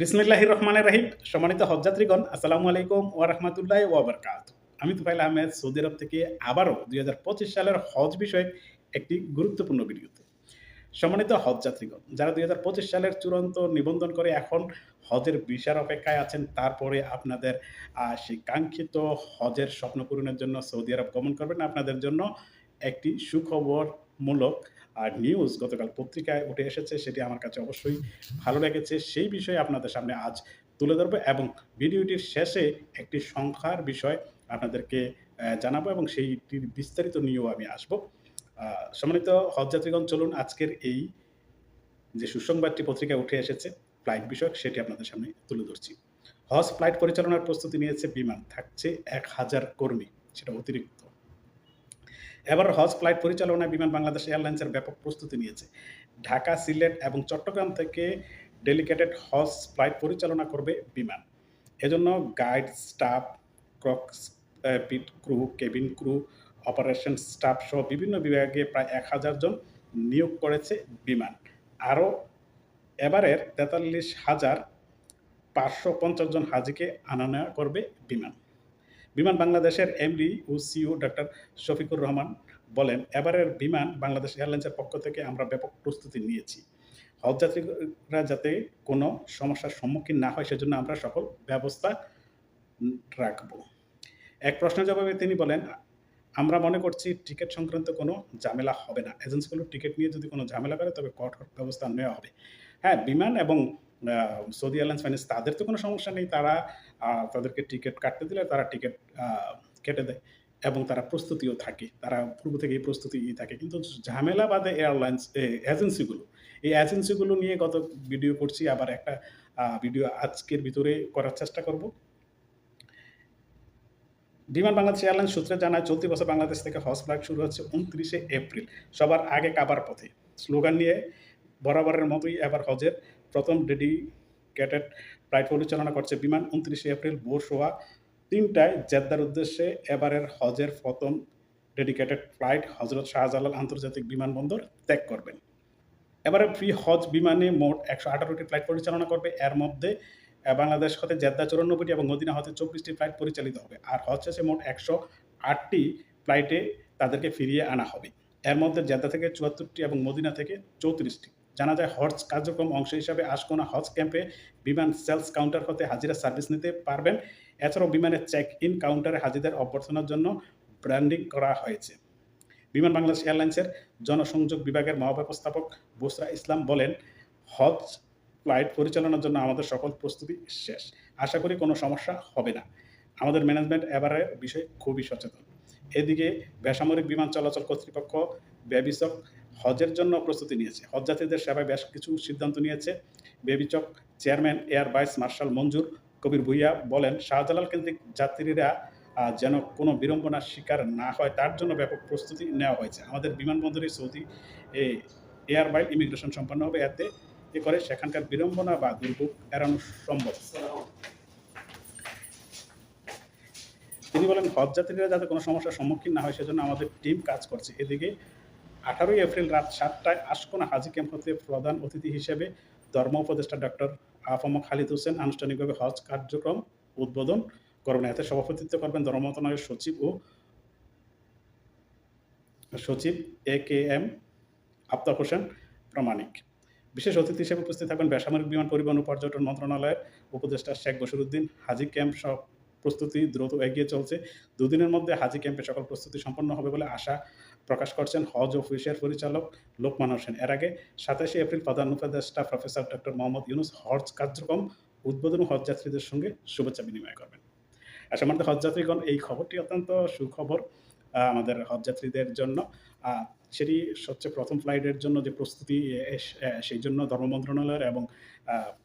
বিসমিল্লাহির রহমানের রাহিম। সম্মানিত হজযাত্রীগণ, আসসালামু আলাইকুম ওয়া রাহমাতুল্লাহি ওয়া বারাকাতুহু। আমি তুফাইল আহমেদ, সৌদি আরব থেকে আবারও দুই হাজার পঁচিশ সালের হজ বিষয়ক একটি গুরুত্বপূর্ণ ভিডিওতে। সম্মানিত হজযাত্রীগণ, যারা দুই সালের চূড়ান্ত নিবন্ধন করে এখন হজের ভিসার অপেক্ষায় আছেন, তারপরে আপনাদের সেই কাঙ্ক্ষিত হজের স্বপ্ন পূরণের জন্য সৌদি আরব গমন করবেন। আপনাদের জন্য একটি সুখবরমূলক আর নিউজ গতকাল পত্রিকায় উঠে এসেছে, সেটি আমার কাছে অবশ্যই ভালো লেগেছে। সেই বিষয়ে আপনাদের সামনে আজ তুলে ধরবো এবং ভিডিওটির শেষে একটি সংখ্যার বিষয় আপনাদেরকে জানাব এবং সেইটির বিস্তারিত নিয়েও আমি আসব। সম্মানিত হজযাত্রীগণ, চলুন আজকের এই যে সুসংবাদটি পত্রিকায় উঠে এসেছে ফ্লাইট বিষয়ক, সেটি আপনাদের সামনে তুলে ধরছি। হজ ফ্লাইট পরিচালনার প্রস্তুতি নিয়েছে বিমান, থাকছে এক হাজার কর্মী, সেটা অতিরিক্ত। এবার হজ ফ্লাইট পরিচালনায় বিমান বাংলাদেশ এয়ারলাইন্সের ব্যাপক প্রস্তুতি নিয়েছে। ঢাকা, সিলেট এবং চট্টগ্রাম থেকে ডেলিকেটেড হজ ফ্লাইট পরিচালনা করবে বিমান। এজন্য guide staff, cockpit crew, cabin crew, operation staff সহ বিভিন্ন বিভাগে প্রায় এক হাজার জন নিয়োগ করেছে বিমান। আরও এবারের তেতাল্লিশ হাজার পাঁচশো পঞ্চাশ জন হাজিকে আনা নেওয়া করবে বিমান। বিমান বাংলাদেশের এমডি ও সিও ডক্টর শফিকুর রহমান বলেন, এবারের বিমান বাংলাদেশ এয়ারলাইন্সের পক্ষ থেকে আমরা ব্যাপক প্রস্তুতি নিয়েছি। হজযাত্রীরা যাতে কোনো সমস্যার সম্মুখীন না হয়, সেজন্য আমরা সকল ব্যবস্থা রাখব। এক প্রশ্নের জবাবে তিনি বলেন, আমরা মনে করছি টিকিট সংক্রান্ত কোনো ঝামেলা হবে না। এজেন্সিগুলো টিকিট নিয়ে যদি কোনো ঝামেলা করে, তবে কঠোর ব্যবস্থা নেওয়া হবে। হ্যাঁ বিমান এবং সৌদি এয়ারলাইন্স ফাইন্যান্স তাদের তো কোনো সমস্যা নেই। তারা তাদেরকে টিকিট কাটতে দিলে তারা টিকিট কেটে দেয় এবং তারা প্রস্তুতিও থাকে। তারা পূর্ব থেকে এই প্রস্তুতি থাকে। কিন্তু ঝামেলা বাদে এয়ারলাইন্স এজেন্সিগুলো এই এজেন্সিগুলো নিয়ে গত ভিডিও করছি। আবার একটা ভিডিও আজকের ভিতরে করার চেষ্টা করব। বিমান বাংলাদেশ এয়ারলাইন্স সূত্রে জানায়, চলতি বছর বাংলাদেশ থেকে হজ ফ্লাইট শুরু হচ্ছে উনত্রিশে এপ্রিল, সবার আগে কাবার পথে। স্লোগান নিয়ে বরাবরের মতোই এবার হজের প্রথম ডেডিকেটেড ফ্লাইট পরিচালনা করছে বিমান উনত্রিশে এপ্রিল ভোর সোয়া তিনটায় জেদ্দার উদ্দেশ্যে এবারের হজের প্রথম ডেডিকেটেড ফ্লাইট হজরত শাহজালাল আন্তর্জাতিক বিমানবন্দর ত্যাগ করবেন। এবারে ফ্রি হজ বিমানে মোট একশো আঠারোটি ফ্লাইট পরিচালনা করবে। এর মধ্যে বাংলাদেশ হতে জেদ্দা চুরানব্বইটি এবং মদিনা হতে চব্বিশটি ফ্লাইট পরিচালিত হবে। আর হজ শেষে মোট একশো আটটি ফ্লাইটে তাদেরকে ফিরিয়ে আনা হবে। এর মধ্যে জেদ্দা থেকে চুয়াত্তরটি এবং মদিনা থেকে চৌত্রিশটি। জানা যায়, হজ কার্যক্রম অংশ হিসাবে আশকোনা হজ ক্যাম্পে বিমান সেলস কাউন্টার হতে হাজিরা সার্ভিস নিতে পারবেন। এছাড়াও বিমানের চেক ইন কাউন্টারে হাজিদের অভ্যর্থনার জন্য ব্র্যান্ডিং করা হয়েছে। বিমান বাংলাদেশ এয়ারলাইন্সের জনসংযোগ বিভাগের মহাব্যবস্থাপক বুসরা ইসলাম বলেন, হজ ফ্লাইট পরিচালনার জন্য আমাদের সকল প্রস্তুতি শেষ। আশা করি কোনো সমস্যা হবে না। আমাদের ম্যানেজমেন্ট এবারের বিষয়ে খুবই সচেতন। এদিকে বেসামরিক বিমান চলাচল কর্তৃপক্ষ বেবিচক হজের জন্য প্রস্তুতি নিয়েছে। হজযাত্রীদের সেবায় বেশ কিছু সিদ্ধান্ত নিয়েছে। বেবিচক chairman, air vice marshal Manjur Kabir Bhuiya বলেন, শাহজালাল কেন্দ্রিক যাত্রীরা যেন কোনো বিড়ম্বনার শিকার না হয়, তার জন্য ব্যাপক প্রস্তুতি নেওয়া হয়েছে। আমাদের বিমানবন্দরে সৌদি এয়ার বাই ইমিগ্রেশন সম্পন্ন হবে। এতে এ করে সেখানকার বিড়ম্বনা বা দুর্ভোগ এড়ানো সম্ভব। তিনি বলেন হজযাত্রীরা যাতে কোনো সমস্যার সম্মুখীন না হয়, সেজন্য আমাদের টিম কাজ করছে। এদিকে আঠারোই এপ্রিল রাত সাতটায় আশকোনা হাজি ক্যাম্প হতে প্রধান অতিথি হিসেবে ধর্ম উপদেষ্টা ডক্টর আফম খালিদ হোসেন আনুষ্ঠানিকভাবে হজ কার্যক্রম উদ্বোধন করবেন। এতে সভাপতিত্ব করবেন ধর্ম মন্ত্রণালয়ের সচিব ও সচিব A K M Aftab Hossain Pramanik. বিশেষ অতিথি হিসেবে উপস্থিত থাকবেন বেসামরিক বিমান পরিবহন ও পর্যটন মন্ত্রণালয়ের উপদেষ্টা শেখ বসিরুদ্দিন হাজি ক্যাম্প সব প্রস্তুতি দ্রুত এগিয়ে চলছে। দুদিনের মধ্যে হাজি ক্যাম্পে সকল প্রস্তুতি সম্পন্ন হবে বলে আশা প্রকাশ করছেন হজ অফিসের পরিচালক লোকমান হোসেন। এর আগে সাতাশে এপ্রিল প্রধান উপদেষ্টা প্রফেসর ডক্টর মোহাম্মদ ইউনুস হজ কার্যক্রম উদ্বোধন হজযাত্রীদের সঙ্গে শুভেচ্ছা বিনিময় করবেন। আশা আমাদের হজযাত্রীগণ এই খবরটি অত্যন্ত সুখবর আমাদের হজযাত্রীদের জন্য। সেটি সবচেয়ে প্রথম ফ্লাইটের জন্য যে প্রস্তুতি সেই জন্য ধর্ম মন্ত্রণালয়ের এবং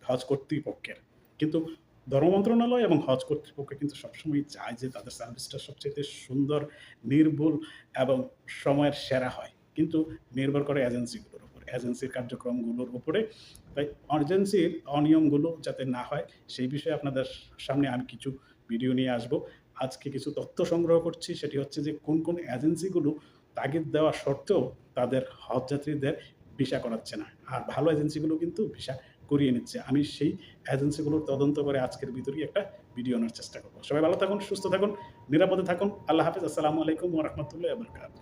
হজ কর্তৃপক্ষের। কিন্তু ধর্ম মন্ত্রণালয় এবং হজ কর্তৃপক্ষ কিন্তু সবসময় চায় যে তাদের সার্ভিসটা সবচেয়ে সুন্দর, নির্ভুল এবং সময়ের সেরা হয়। কিন্তু নির্ভর করে এজেন্সিগুলোর উপর, এজেন্সির কার্যক্রমগুলোর উপরে। তাই এজেন্সির অনিয়মগুলো যাতে না হয়, সেই বিষয়ে আপনাদের সামনে আমি কিছু ভিডিও নিয়ে আসব। আজকে কিছু তথ্য সংগ্রহ করছি, সেটি হচ্ছে যে কোন কোন এজেন্সিগুলো তাগিদ দেওয়া সত্ত্বেও তাদের হজযাত্রীদের ভিসা করাচ্ছে না। আর ভালো এজেন্সিগুলো কিন্তু ভিসা করিয়ে নিচ্ছে। আমি সেই এজেন্সিগুলোর তদন্ত করে আজকের ভিতরেই একটা ভিডিও আনার চেষ্টা করব। সবাই ভালো থাকুন, সুস্থ থাকুন, নিরাপদে থাকুন। আল্লাহ হাফিজ। আসসালামু আলাইকুম রহমতুল্লাহ বরকাত